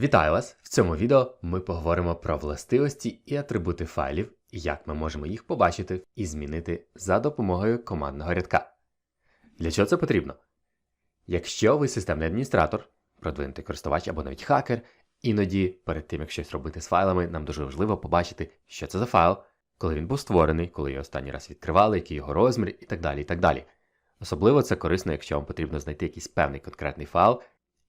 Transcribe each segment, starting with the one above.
Вітаю вас! В цьому відео ми поговоримо про властивості і атрибути файлів, і як ми можемо їх побачити і змінити за допомогою командного рядка. Для чого це потрібно? Якщо ви системний адміністратор, продвинутий користувач або навіть хакер, іноді перед тим як щось робити з файлами, нам дуже важливо побачити, що це за файл, коли він був створений, коли його останній раз відкривали, який його розмір і так далі. і так далі. Особливо це корисно, якщо вам потрібно знайти якийсь певний конкретний файл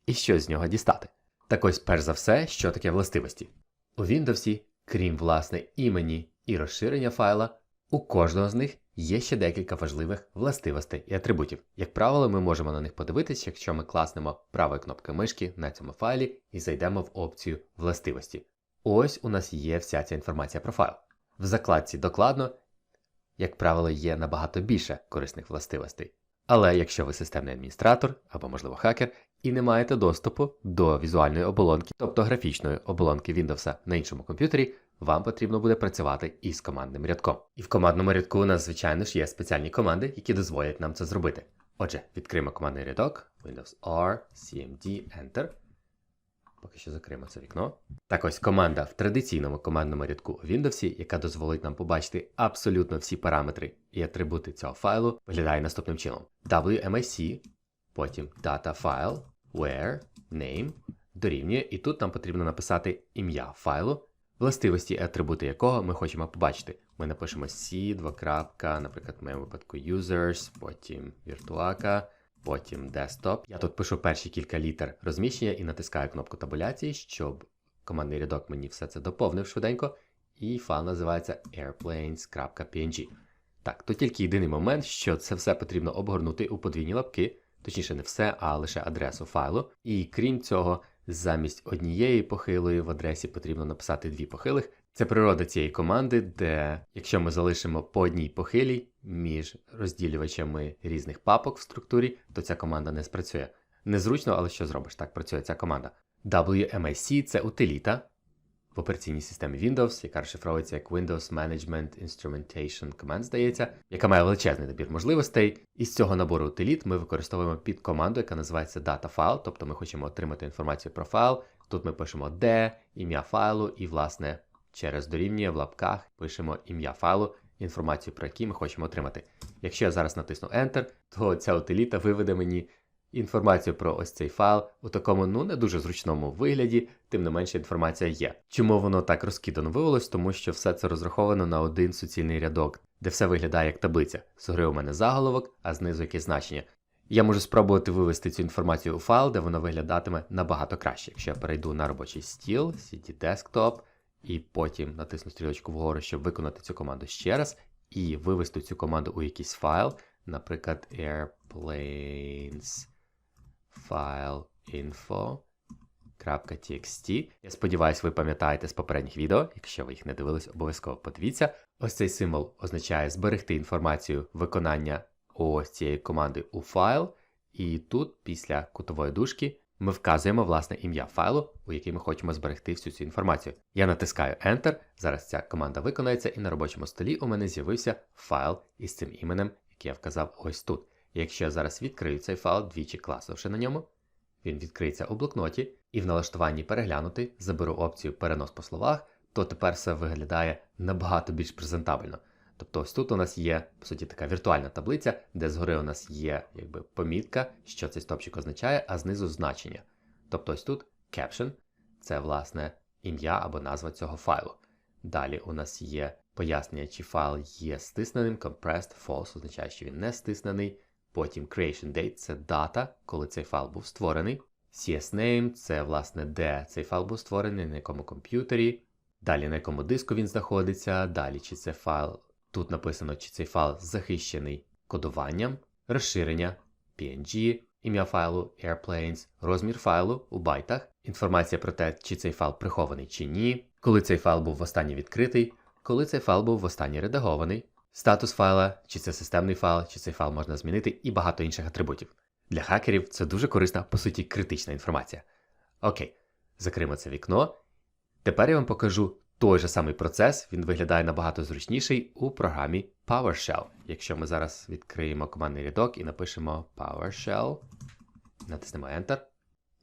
і щось з нього дістати. Так ось, перш за все, що таке властивості. У Windows, крім власне імені і розширення файла, у кожного з них є ще декілька важливих властивостей і атрибутів. Як правило, ми можемо на них подивитися, якщо ми класнемо правою кнопкою мишки на цьому файлі і зайдемо в опцію властивості. Ось у нас є вся ця інформація про файл. В закладці докладно, як правило, є набагато більше корисних властивостей. Але якщо ви системний адміністратор або, можливо, хакер, і не маєте доступу до візуальної оболонки, тобто графічної оболонки Windows на іншому комп'ютері, вам потрібно буде працювати із командним рядком. І в командному рядку у нас, звичайно ж, є спеціальні команди, які дозволять нам це зробити. Отже, відкриємо командний рядок Windows R, CMD, Enter. Поки що закриємо це вікно. Так ось команда в традиційному командному рядку у Windows, яка дозволить нам побачити абсолютно всі параметри і атрибути цього файлу, виглядає наступним чином: WMIC, потім data file, where, name, дорівнює, і тут нам потрібно написати ім'я файлу, властивості і атрибути якого ми хочемо побачити. Ми напишемо C, 2. наприклад, в моєму випадку users, потім virtuaka, потім desktop. Я тут пишу перші кілька літер розміщення і натискаю кнопку табуляції, щоб командний рядок мені все це доповнив швиденько. І файл називається airplanes.png. Так, тут тільки єдиний момент, що це все потрібно обгорнути у подвійні лапки, точніше, не все, а лише адресу файлу. І крім цього, замість однієї похилої в адресі потрібно написати дві похилих. Це природа цієї команди, де якщо ми залишимо по одній похилій між розділювачами різних папок в структурі, то ця команда не спрацює. Незручно, але що зробиш? Так працює ця команда. WMIC це утиліта операційній системі Windows, яка розшифровується як Windows Management Instrumentation Command, здається, яка має величезний набір можливостей. Із цього набору утиліт ми використовуємо під команду, яка називається DataFile, тобто ми хочемо отримати інформацію про файл. Тут ми пишемо D, ім'я файлу, і, власне, через дорівнює в лапках пишемо ім'я файлу, інформацію, про який ми хочемо отримати. Якщо я зараз натисну Enter, то ця утиліта виведе мені інформацію про ось цей файл у такому ну не дуже зручному вигляді, тим не менше інформація є. Чому воно так розкидано виявилось? Тому що все це розраховано на один суцільний рядок, де все виглядає як таблиця. Згори у мене заголовок, а знизу якесь значення. Я можу спробувати вивести цю інформацію у файл, де воно виглядатиме набагато краще. Якщо я перейду на робочий стіл, CD Desktop, і потім натисну стрілочку вгору, щоб виконати цю команду ще раз, і вивести цю команду у якийсь файл, наприклад, airplanes file info.txt. Я сподіваюся, ви пам'ятаєте з попередніх відео. Якщо ви їх не дивились, обов'язково подивіться. Ось цей символ означає зберегти інформацію виконання ось цієї команди у файл. І тут, після кутової дужки, ми вказуємо власне ім'я файлу, у який ми хочемо зберегти всю цю інформацію. Я натискаю Enter. Зараз ця команда виконається, і на робочому столі у мене з'явився файл із цим іменем, який я вказав ось тут. Якщо я зараз відкрию цей файл, двічі класивши на ньому, він відкриється у блокноті, і в налаштуванні переглянути заберу опцію перенос по словах, то тепер все виглядає набагато більш презентабельно. Тобто ось тут у нас є, по суті, така віртуальна таблиця, де згори у нас є якби, помітка, що цей стопчик означає, а знизу значення. Тобто ось тут caption це власне ім'я або назва цього файлу. Далі у нас є пояснення, чи файл є стисненим, compressed, false означає, що він не стиснений. Потім creation date це дата, коли цей файл був створений. CSName це, власне, де цей файл був створений, на якому комп'ютері. Далі на якому диску він знаходиться. Далі, чи це файл, тут написано, чи цей файл захищений кодуванням, розширення, PNG, ім'я файлу, Airplanes, розмір файлу у байтах, інформація про те, чи цей файл прихований чи ні, коли цей файл був востаннє відкритий, коли цей файл був востаннє редагований, статус файла, чи це системний файл, чи цей файл можна змінити, і багато інших атрибутів. Для хакерів це дуже корисна, по суті, критична інформація. Окей, закриємо це вікно. Тепер я вам покажу той же самий процес, він виглядає набагато зручніший у програмі PowerShell. Якщо ми зараз відкриємо командний рядок і напишемо PowerShell, натиснемо Enter.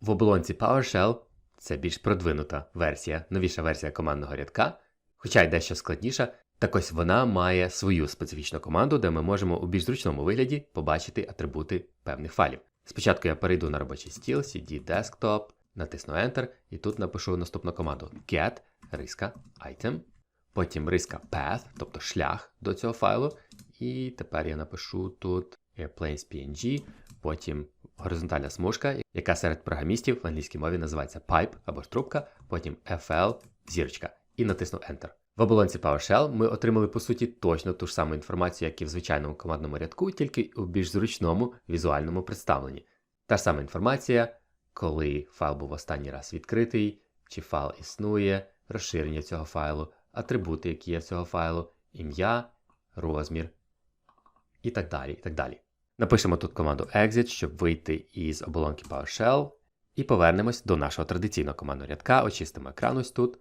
В оболонці PowerShell це більш продвинута версія, новіша версія командного рядка, хоча й дещо складніша. Так ось вона має свою специфічну команду, де ми можемо у більш зручному вигляді побачити атрибути певних файлів. Спочатку я перейду на робочий стіл, CD Desktop, натисну Enter, і тут напишу наступну команду get риска item, потім риска path, тобто шлях до цього файлу. І тепер я напишу тут airplanes PNG, потім горизонтальна смужка, яка серед програмістів в англійській мові називається pipe або ж трубка, потім FL зірочка, і натисну Enter. В оболонці PowerShell ми отримали по суті точно ту ж саму інформацію, як і в звичайному командному рядку, тільки у більш зручному візуальному представленні. Та ж сама інформація, коли файл був останній раз відкритий, чи файл існує, розширення цього файлу, атрибути, які є в цього файлу, ім'я, розмір і так далі. і так далі. Напишемо тут команду exit, щоб вийти із оболонки PowerShell, і повернемось до нашого традиційного командного рядка, очистимо екран ось тут.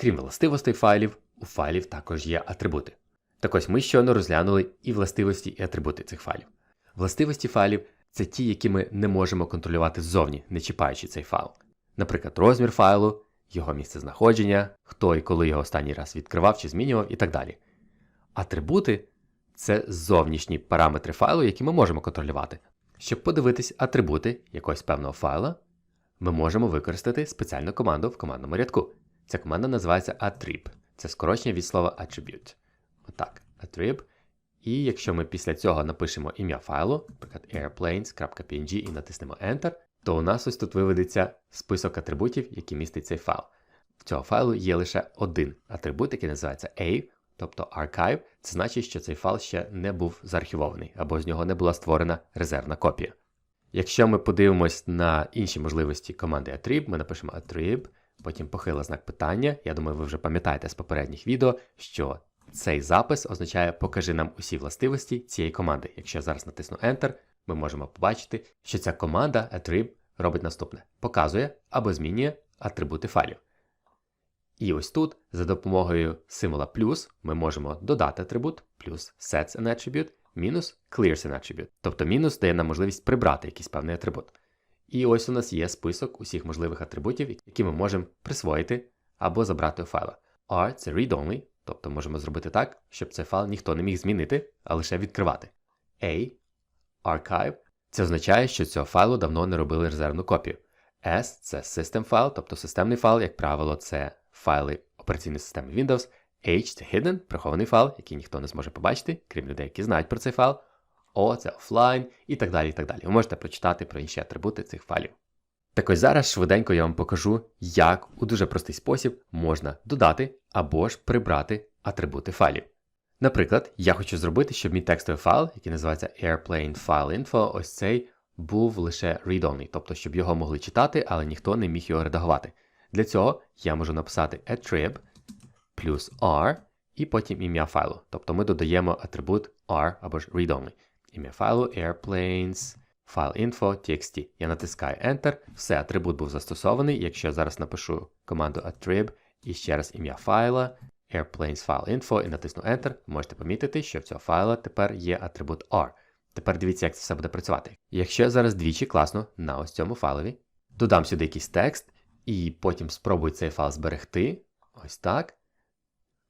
Крім властивостей файлів, у файлів також є атрибути. Так ось ми щойно розглянули і властивості, і атрибути цих файлів. Властивості файлів це ті, які ми не можемо контролювати ззовні, не чіпаючи цей файл. Наприклад, розмір файлу, його місце знаходження, хто і коли його останній раз відкривав чи змінював і так далі. Атрибути це зовнішні параметри файлу, які ми можемо контролювати. Щоб подивитись атрибути якогось певного файла, ми можемо використати спеціальну команду в командному рядку. Ця команда називається attrib. Це скорочення від слова attribute. Отак, attrib. І якщо ми після цього напишемо ім'я файлу, наприклад, airplanes.png і натиснемо Enter, то у нас ось тут виведеться список атрибутів, які містить цей файл. В цього файлу є лише один атрибут, який називається A, тобто archive. Це значить, що цей файл ще не був заархівований, або з нього не була створена резервна копія. Якщо ми подивимось на інші можливості команди attrib, ми напишемо attrib, потім похила знак питання. Я думаю, ви вже пам'ятаєте з попередніх відео, що цей запис означає покажи нам усі властивості цієї команди. Якщо я зараз натисну Enter, ми можемо побачити, що ця команда attrib робить наступне: показує або змінює атрибути файлів. І ось тут за допомогою символа плюс ми можемо додати атрибут, плюс sets an attribute, мінус clears an attribute. Тобто мінус дає нам можливість прибрати якийсь певний атрибут. І ось у нас є список усіх можливих атрибутів, які ми можемо присвоїти або забрати у файла. R це read-only, тобто можемо зробити так, щоб цей файл ніхто не міг змінити, а лише відкривати. A archive це означає, що цього файлу давно не робили резервну копію. S це system файл, тобто системний файл, як правило, це файли операційної системи Windows. H це hidden, прихований файл, який ніхто не зможе побачити, крім людей, які знають про цей файл. O це офлайн і так далі. і так далі. Ви можете прочитати про інші атрибути цих файлів. Так ось зараз швиденько я вам покажу, як у дуже простий спосіб можна додати або ж прибрати атрибути файлів. Наприклад, я хочу зробити, щоб мій текстовий файл, який називається Airplane File Info, ось цей був лише read-only, тобто щоб його могли читати, але ніхто не міг його редагувати. Для цього я можу написати attrib плюс R і потім ім'я файлу. Тобто ми додаємо атрибут R або ж read-only. Ім'я файлу airplanes file.info txt. Я натискаю Enter, все, атрибут був застосований. Якщо я зараз напишу команду attrib і ще раз ім'я файла, airplanes file.info і натисну Enter, можете помітити, що в цього файла тепер є атрибут R. Тепер дивіться, як це все буде працювати. Якщо я зараз двічі класно на ось цьому файлові, додам сюди якийсь текст, і потім спробую цей файл зберегти, ось так,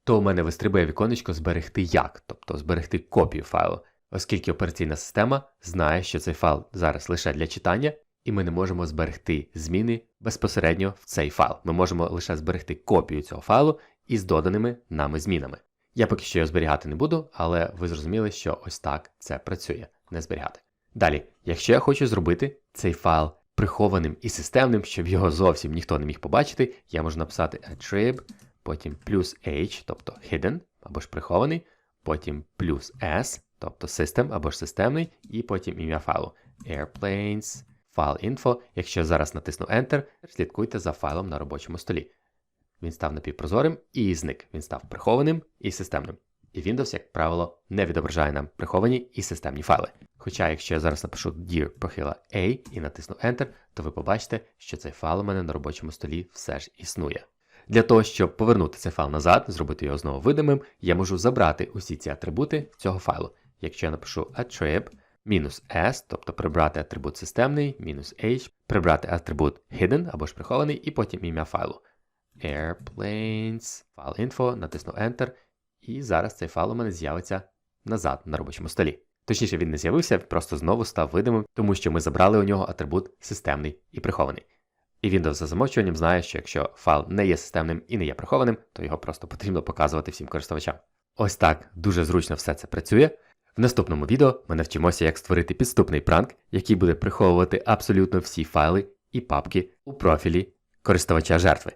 то у мене вистрибує віконечко зберегти як, тобто зберегти копію файлу, оскільки операційна система знає, що цей файл зараз лише для читання, і ми не можемо зберегти зміни безпосередньо в цей файл. Ми можемо лише зберегти копію цього файлу із доданими нами змінами. Я поки що його зберігати не буду, але ви зрозуміли, що ось так це працює, не зберігати. Далі, якщо я хочу зробити цей файл прихованим і системним, щоб його зовсім ніхто не міг побачити, я можу написати attrib, потім плюс h, тобто hidden або ж прихований, потім плюс s, тобто system або ж системний, і потім ім'я файлу airplanes, file info. Якщо зараз натисну Enter, слідкуйте за файлом на робочому столі. Він став напівпрозорим і зник. Він став прихованим і системним. І Windows, як правило, не відображає нам приховані і системні файли. Хоча, якщо я зараз напишу dir похила A і натисну Enter, то ви побачите, що цей файл у мене на робочому столі все ж існує. Для того, щоб повернути цей файл назад, зробити його знову видимим, я можу забрати усі ці атрибути цього файлу. Якщо я напишу attrib, мінус S, тобто прибрати атрибут системний, мінус H, прибрати атрибут hidden або ж прихований, і потім ім'я файлу. Airplanes, файл info, натисну Enter, і зараз цей файл у мене з'явиться назад на робочому столі. Точніше, він не з'явився, просто знову став видимим, тому що ми забрали у нього атрибут системний і прихований. І Windows за замовчуванням знає, що якщо файл не є системним і не є прихованим, то його просто потрібно показувати всім користувачам. Ось так дуже зручно все це працює. В наступному відео ми навчимося, як створити підступний пранк, який буде приховувати абсолютно всі файли і папки у профілі користувача жертви.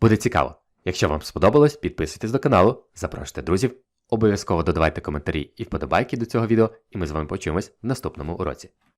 Буде цікаво. Якщо вам сподобалось, підписуйтесь до каналу, запрошуйте друзів, обов'язково додавайте коментарі і вподобайки до цього відео, і ми з вами почуємось в наступному уроці.